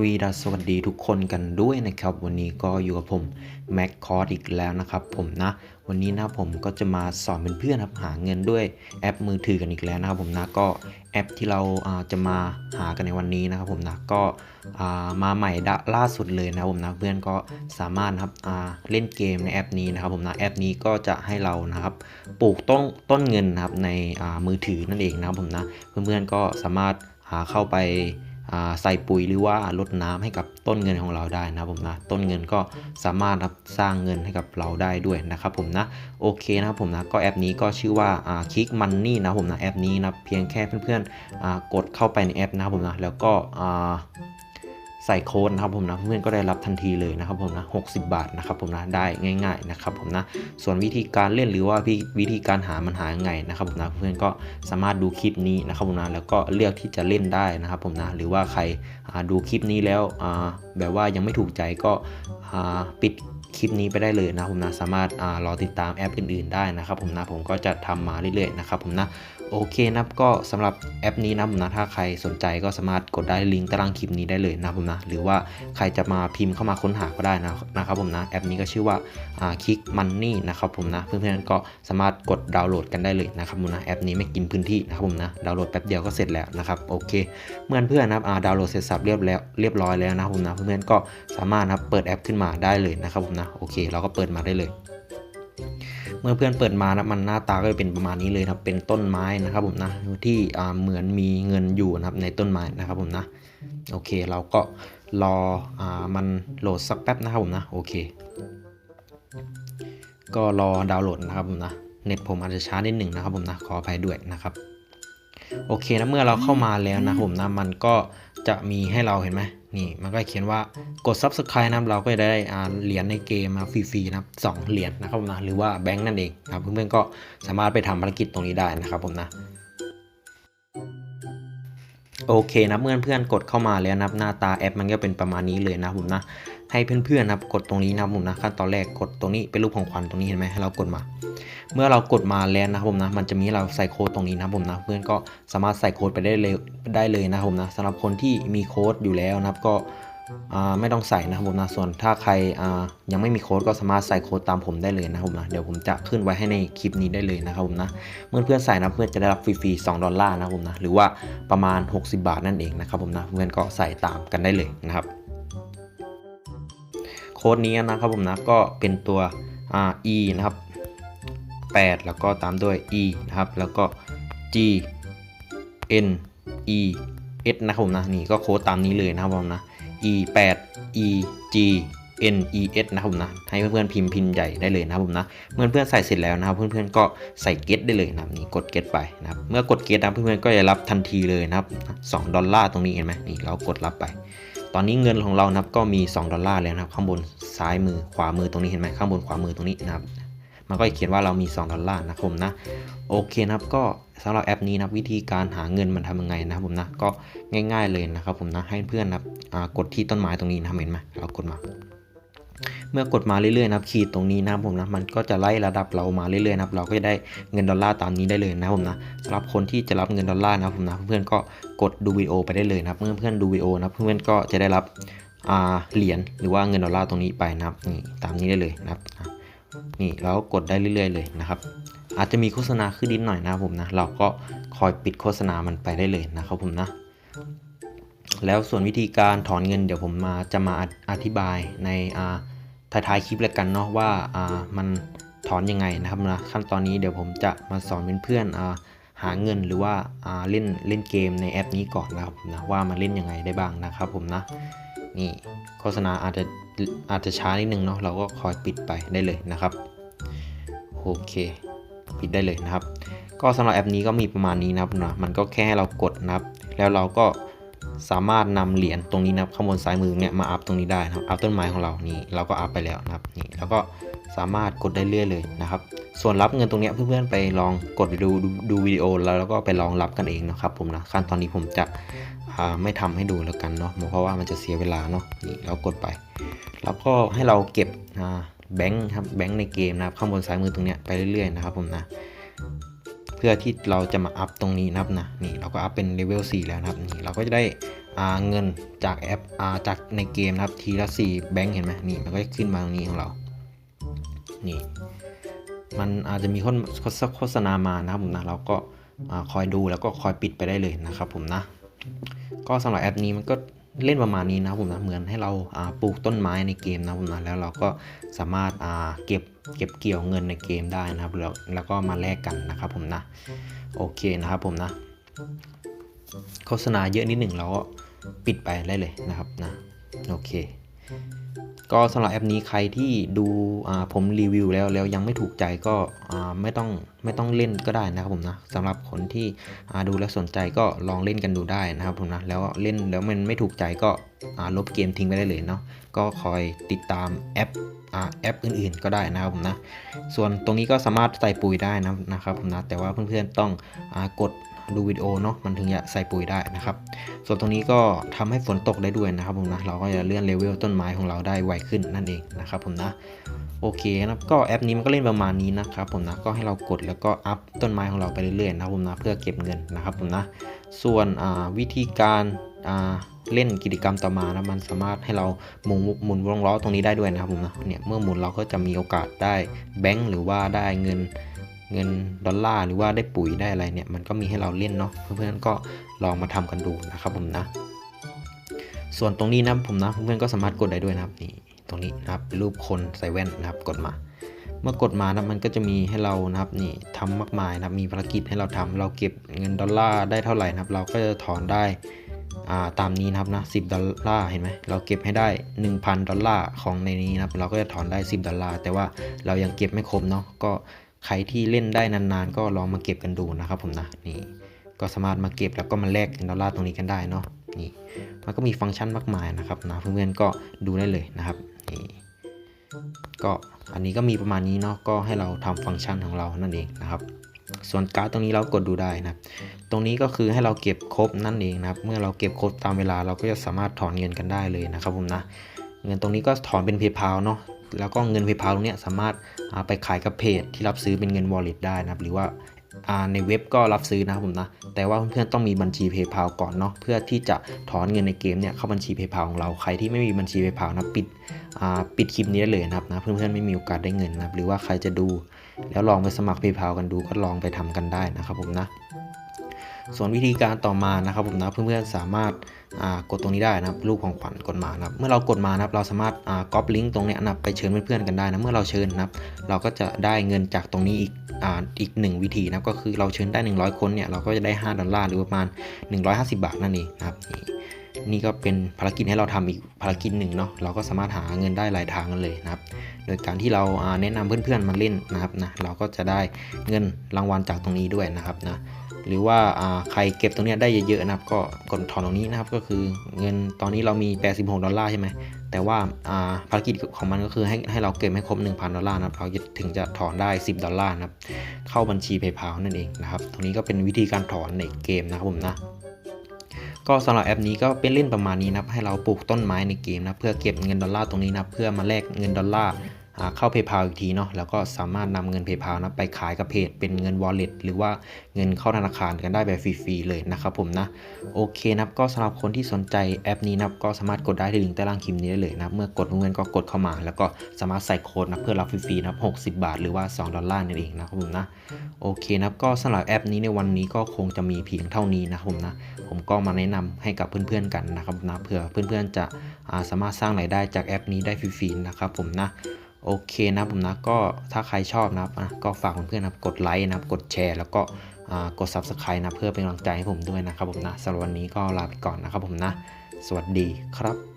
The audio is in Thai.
สวีดัสสวัสดีทุกคนกันด้วยนะครับ วันนี้ก็อยู่กับผมแม็กคอร์ดอีกแล้วนะครับผมนะ วันนี้นะผมก็จะมาสอนเพื่อนๆครับหาเงินด้วยแอปมือถือกันอีกแล้วนะครับผมนะก็แอปที่เราจะมาหากันในวันนี้นะครับผมนะก็มาใหม่ล่าสุดเลยนะผมนะเพื่อนก็สามารถนะครับเล่นเกมในแอปนี้นะครับผมนะแอปนี้ก็จะให้เรานะครับปลูกต้นต้นเงินนะครับในมือถือนั่นเองนะครับผมนะเพื่อนๆก็สามารถหาเข้าไป ใส่ปุ๋ยหรือว่าลดน้ำให้กับต้นเงินของเราได้นะผมนะต้นเงินก็สามารถสร้างเงินให้กับเราได้ด้วยนะครับผมนะโอเคนะครับผมนะก็แอปนี้ก็ชื่อว่าคลิกมันนี่นะผมนะแอปนี้นะเพียงแค่เพื่อนๆกดเข้าไปในแอปนะครับผมนะแล้วก็ ใส่โค้ดนะครับผมนะเพื่อนก็ได้รับทันทีเลยนะครับผมนะ60 บาทนะครับผมนะได้ง่าย ๆนะครับผมนะส่วนวิธีการเล่นหรือว่าวิธีการหามันหายังไงนะครับผมนะเพื่อนก็สามารถดูคลิปนี้นะครับผมนะแล้วก็เลือกที่จะเล่นได้นะครับผมนะหรือว่าใครดูคลิปนี้แล้วแบบว่ายังไม่ถูกใจก็ปิดคลิปนี้ไปได้เลยนะผมนะสามารถรอติดตามแอปอื่น ๆ ได้นะครับผมนะผมก็จะทำมาเรื่อยๆนะครับผมนะ โอเคนะครับก็สำหรับแอปนี้นะผมนะถ้าใครสนใจก็สามารถกดได้ลิงก์ตารางคลิปนี้ได้เลยนะผมนะหรือว่าใครจะมาพิมพ์เข้ามาค้นหาก็ได้นะนะครับผมนะแอปนี้ก็ชื่อว่าคลิกมันนี่นะครับผมนะเพื่อนๆก็สามารถกดดาวน์โหลดกันได้เลยนะครับผมนะแอปนี้ไม่กินพื้นที่นะครับผมนะดาวน์โหลดแป๊บเดียวก็เสร็จแล้วนะครับโอเคเมื่อเพื่อนนะครับอ่าดาวน์โหลดเสร็จสับเรียบแล้วเรียบร้อยแล้วนะผมนะเพื่อนๆก็สามารถนะเปิดแอปขึ้นมาได้เลยนะครับผมนะโอเค เราก็เปิดมาได้เลย เมื่อเพื่อนเปิดมานะมันหน้าตาก็จะเป็นประมาณนี้เลยครับเป็นต้นไม้นะครับผมนะที่เหมือนมีเงินอยู่นะครับในต้นไม้นะครับผมนะโอเคเราก็รออมันโหลดสักแป๊บนะครับผมนะโอเค ก็รอดาวน์โหลดนะครับผมนะเน็ตผมอาจจะช้านิดหนึ่งนะครับผมนะขออภัยด้วยนะครับ โอเคนะเมื่อเราเข้ามาแล้วนะผมนะมันก็ จะมีให้เราเห็นไหมนี่มันก็เขียนว่ากด subscribe นะครับเราก็จะได้อ่าเหรียญในเกมมาฟรีๆนะครับสองเหรียญนะครับผมนะหรือว่าแบงค์นั่นเองนะครับเพื่อนๆก็สามารถไปทำภารกิจตรงนี้ได้นะครับผมนะโอเคนะเมื่อเพื่อนๆกดเข้ามาแล้วนะหน้าตาแอปมันก็เป็นประมาณนี้เลยนะผมนะ ให้เพื่อนๆนะครับกดตรงนี้นะครับผมนะขั้นตอนแรกกดตรงนี้เป็นรูปของขวัญตรงนี้เห็นไหมให้เรากดมา เมื่อเรากดมาแล้วนะครับผมนะมันจะมีเราใส่โค้ดตรงนี้นะครับผมนะเพื่อนก็สามารถใส่โค้ดไปได้เลยได้เลยนะครับผมนะสำหรับคนที่มีโค้ดอยู่แล้วนะครับก็ไม่ต้องใส่นะครับผมนะส่วนถ้าใครยังไม่มีโค้ดก็สามารถใส่โค้ดตามผมได้เลยนะครับผมนะเดี๋ยวผมจะขึ้นไว้ให้ในคลิปนี้ได้เลยนะครับผมนะเมื่อเพื่อนใส่นะเพื่อนจะได้รับฟรีๆ2ดอลลาร์นะครับผมนะหรือว่าประมาณ 60 บาทนั่นเองนะครับผมนะเพื่อนก็ใส่ตามกันได้เลยนะครับ โค้ดนี้นะครับผมนะก็เป็นตัว e นะครับ 8 แล้วก็ตามด้วย e นะครับ แล้วก็ g n e s นะครับผมนะนี่ก็โค้ดตามนี้เลยนะครับผมนะ e 8 e g n e s นะครับผมนะให้เพื่อนๆพิมพ์พิมพ์ใหญ่ได้เลยนะครับผมนะเมื่อเพื่อนใส่เสร็จแล้วนะครับ เพื่อนๆก็ใส่ get ได้เลยนะครับนี่กด get ไปนะครับเมื่อกด get นะเพื่อนๆก็จะรับทันทีเลยนะครับ2ดอลลาร์ตรงนี้เห็นไหมนี่เรากดรับไป ตอนนี้เงินของเรานะครับก็มี 2 ดอลลาร์แล้วนะครับ ข้างบนซ้ายมือขวามือตรงนี้เห็นไหมข้างบนขวามือตรงนี้นะครับมันก็จะเขียนว่าเรามี 2 ดอลลาร์นะครับผมนะโอเคนะครับก็สำหรับแอปนี้นะวิธีการหาเงินมันทำยังไงนะครับผมนะก็ง่าย ๆเลยนะครับผมนะให้เพื่อนนะกดที่ต้นไม้ตรงนี้นะครับเห็นไหมเรากดมา เมื่อกดมาเรื่อยๆนะครับขีดตรงนี้นะครับผมนะมันก็จะไล่ระดับเรามาเรื่อยๆนะครับเราก็จะได้เงินดอลลาร์ตามนี้ได้เลยนะผมนะสำหรับคนที่จะรับเงินดอลลาร์นะผมนะเพื่อนๆก็กดดูวิดีโอไปได้เลยนะครับเมื่อเพื่อนดูวิดีโอนะเพื่อนๆก็จะได้รับเหรียญหรือว่าเงินดอลลาร์ตรงนี้ไปนะครับนี่ตามนี้ได้เลยนะครับนี่เราก็กดได้เรื่อย ๆ เลยนะครับอาจจะมีโฆษณาขึ้นนิดหน่อยนะผมนะเราก็คอยปิดโฆษณามันไปได้เลยนะครับผมนะ แล้วส่วนวิธีการถอนเงินเดี๋ยวผมมาจะมาอธิบายในอ่าท้ายๆคลิปแล้วกันเนาะว่าอ่ามันถอนยังไงนะครับนะขั้นตอนนี้เดี๋ยวผมจะมาสอนเพื่อนๆอ่าหาเงินหรือว่าอ่าเล่นเล่นเกมในแอปนี้ก่อนนะครับนะว่ามันเล่นยังไงได้บ้างนะครับผมนะนี่โฆษณาอาจจะอาจจะช้านิดนึงเนาะเราก็คอยปิดไปได้เลยนะครับโอเคปิดได้เลยนะครับ ก็สำหรับแอปนี้ก็มีประมาณนี้นะครับนะมันก็แค่ให้เรากดนะครับ แล้วเราก็ สามารถนำเหรียญตรงนี้นะครับข้างบนซ้ายมือเนี่ยมาอัพตรงนี้ได้นะครับอัพต้นไม้ของเรานี่เราก็อัพไปแล้วนะครับนี่แล้วก็สามารถกดได้เรื่อยเลยนะครับ ส่วนรับเงินตรงนี้เพื่อนๆไปลองกดดูดูวิดีโอแล้วแล้วก็ไปลองรับกันเองนะครับผมนะขั้นตอนนี้ผมจะไม่ทำให้ดูแล้วกันเนาะเพราะว่ามันจะเสียเวลาเนาะนี่เรากดไป แล้วก็ให้เราเก็บแบงค์ครับแบงค์ในเกมนะครับข้างบนซ้ายมือตรงนี้ไปเรื่อยๆนะครับผมนะ เพื่อที่เราจะมาอัพตรงนี้นะครับนะนี่เราก็อัพเป็นเลเวล4แล้วนะครับนี่เราก็จะได้เงินจากแอปจากในเกมนะครับทีละ4แบงค์เห็นไหมนี่มันก็จะขึ้นมาตรงนี้ของเรา นี่มันอาจจะมีโฆษณามานะครับผมนะเราก็คอยดูแล้วก็คอยปิดไปได้เลยนะครับผมนะ ก็สำหรับแอปนี้มันก็ เล่นประมาณนี้นะผมนะเหมือนให้เราาปลูกต้นไม้ในเกมนะผมนะแล้วเราก็สามารถาเก็บเก็บเกี่ยวเงินในเกมได้นะครับแล้วแล้วก็มาแลกกันนะครับผมนะโอเคนะครับผมนะโฆษณาเยอะนิดหนึ่งเราก็ปิดไปได้เลยนะครับนะโอเค ก็สำหรับแอปนี้ใครที่ดูผมรีวิวแล้วแล้วยังไม่ถูกใจก็ไม่ต้องไม่ต้องเล่นก็ได้นะครับผมนะสำหรับคนที่ดูแล้วสนใจก็ลองเล่นกันดูได้นะครับผมนะแล้วเล่นแล้วมันไม่ถูกใจก็ลบเกมทิ้งไปได้เลยเนาะก็คอยติดตามแอปอแอปอื่นๆก็ได้นะครับผมนะส่วนตรงนี้ก็สามารถใส่ปุ๋ยได้นะนะครับผมนะแต่ว่าเพื่อนๆต้องอกด ดูวิดีโอเนาะมันถึงจะใส่ปุ๋ยได้นะครับ ส่วนตรงนี้ก็ทำให้ฝนตกได้ด้วยนะครับผมนะเราก็จะเลื่อนเลเวลต้นไม้ของเราได้ไวขึ้นนั่นเองนะครับผมนะโอเคนะครับก็แอปนี้มันก็เล่นประมาณนี้นะครับผมนะก็ให้เรากดแล้วก็อัพต้นไม้ของเราไปเรื่อยๆนะครับผมนะเพื่อเก็บเงินนะครับผมนะส่วนวิธีการเล่นกิจกรรมต่อมานะมันสามารถให้เราหมุนหมุนวงล้อตรงนี้ได้ด้วยนะครับผมนะเนี่ยเมื่อหมุนเราก็จะมีโอกาสได้แบงค์หรือว่าได้เงิน เงินดอลลาร์หรือว่าได้ปุ๋ยได้อะไรเนี่ยมันก็มีให้เราเล่นเนาะเพื่อนๆก็ลองมาทำกันดูนะครับผมนะ ส่วนตรงนี้นะผมนะเพื่อนๆก็สามารถกดได้ด้วยนะครับนี่ตรงนี้นะครับรูปคนใส่แว่นนะครับกดมา เมื่อกดมานะมันก็จะมีให้เรานะครับนี่ทำมากมายนะครับมีภารกิจให้เราทำเราเก็บเงินดอลลาร์ได้เท่าไหร่นะครับ เราก็จะถอนได้อ่าตามนี้นะครับนะ10ดอลลาร์เห็นไหมเราเก็บให้ได้ 1,000 ดอลลาร์ของในนี้นะครับเราก็จะถอนได้ 10 ดอลลาร์แต่ว่าเรายังเก็บไม่ครบเนาะก็ ใครที่เล่นได้นานๆ ก็ลองมาเก็บกันดูนะครับผมนะนี่ก็สามารถมาเก็บแล้วก็มาแลกเงินดอลลาร์ตรงนี้กันได้เนาะนี่มันก็มีฟังก์ชันมากมายนะครับนะเพื่อนๆก็ดูได้เลยนะครับนี่ก็อันนี้ก็มีประมาณนี้เนาะก็ให้เราทำฟังก์ชันของเรานั่นเองนะครับ ส่วนการ์ดตรงนี้เรากดดูได้นะตรงนี้ก็คือให้เราเก็บครบนั่นเองนะครับเมื่อเราเก็บครบตามเวลาเราก็จะสามารถถอนเงินกันได้เลยนะครับผมนะเงินตรงนี้ก็ถอนเป็นเพย์พาเนาะ แล้วก็เงินเพย์พาตรงนี้สามารถไปขายกับเพจที่รับซื้อเป็นเงิน wallet ได้นะครับ หรือว่าในเว็บก็รับซื้อนะครับผมนะ แต่ว่าเพื่อนๆต้องมีบัญชีเพย์พาก่อนเนาะเพื่อที่จะถอนเงินในเกมเนี่ยเข้าบัญชีเพย์พาของเราใครที่ไม่มีบัญชีเพย์พานะปิดปิดคลิปนี้ได้เลยนะครับนะเพื่อนๆไม่มีโอกาสได้เงินนะครับหรือว่าใครจะดู แล้วลองไปสมัคร PayPal กันดูก็ลองไปทำกันได้นะครับผมนะ ส่วนวิธีการต่อมานะครับผมนะเพื่อนๆสามารถกดตรงนี้ได้นะครับรูปของขวัญกดมานะครับเมื่อเรากดมานะครับเราสามารถก๊อปลิงก์ตรงนี้นะไปเชิญเพื่อนๆกันได้นะเมื่อเราเชิญนะครับเราก็จะได้เงินจากตรงนี้อีกอีกหนึ่งวิธีนะก็คือเราเชิญได้ 100 คนเนี่ยเราก็จะได้ 5 ดอลลาร์หรือประมาณ 150 บาทนั่นเองนะครับนี่ก็เป็นภารกิจให้เราทำอีกภารกิจหนึ่งเนาะเราก็สามารถหาเงินได้หลายทางกันเลยนะครับ โดยการที่เราแนะนำเพื่อนๆมาเล่นนะครับนะเราก็จะได้เงินรางวัลจากตรงนี้ด้วยนะครับนะ หรือว่าใครเก็บตรงนี้ได้เยอะๆนะครับ ก็กดถอนตรงนี้นะครับ ก็คือเงินตอนนี้เรามี 86 ดอลลาร์ใช่ไหม แต่ว่าภารกิจของมันก็คือให้ให้เราเก็บให้ครบ 1,000 ดอลลาร์นะครับ เราถึงจะถอนได้ 10 ดอลลาร์นะครับ เข้าบัญชี PayPal นั่นเองนะครับ ตรงนี้ก็เป็นวิธีการถอนในเกมนะครับผมนะก็สำหรับแอปนี้ก็เป็นเล่นประมาณนี้นะครับ ให้เราปลูกต้นไม้ในเกมนะเพื่อเก็บเงินดอลลาร์ตรงนี้นะเพื่อมาแลกเงินดอลลาร์ เข้า PayPal อีกทีเนาะแล้วก็สามารถนำเงิน PayPal นะไปขายกับเพจเป็นเงิน Wallet หรือว่าเงินเข้าธนาคารกันได้แบบฟรีๆเลยนะครับผมนะโอเคนะครับก็สำหรับคนที่สนใจแอปนี้นะครับก็สามารถกดได้ที่ลิงก์ใต้ล่างคลิปนี้ได้เลยนะเมื่อกดเงินก็กดเข้ามา แล้วก็สามารถใส่โค้ดนะเพื่อรับฟรีๆนะ60 บาท หรือว่า 2 ดอลลาร์นั่นเองนะครับผมนะโอเคนะครับก็สำหรับแอปนี้ในวันนี้ก็คงจะมีเพียงเท่านี้นะครับผมนะผมก็มาแนะนำให้กับเพื่อนๆกันนะครับนะเผื่อเพื่อนๆจะสามารถสร้างรายได้จากแอปนี้ได้ฟรีๆนะครับผมนะ โอเคนะผมนะก็ถ้าใครชอบนะครับก็ฝากเพื่อนๆนะกดไลค์นะครับกดแชร์ แล้วก็กด Subscribe นะเพื่อเป็นกำลังใจให้ผมด้วยนะครับผมนะสำหรับวันนี้ก็ลาไปก่อนนะครับผมนะ สวัสดีครับ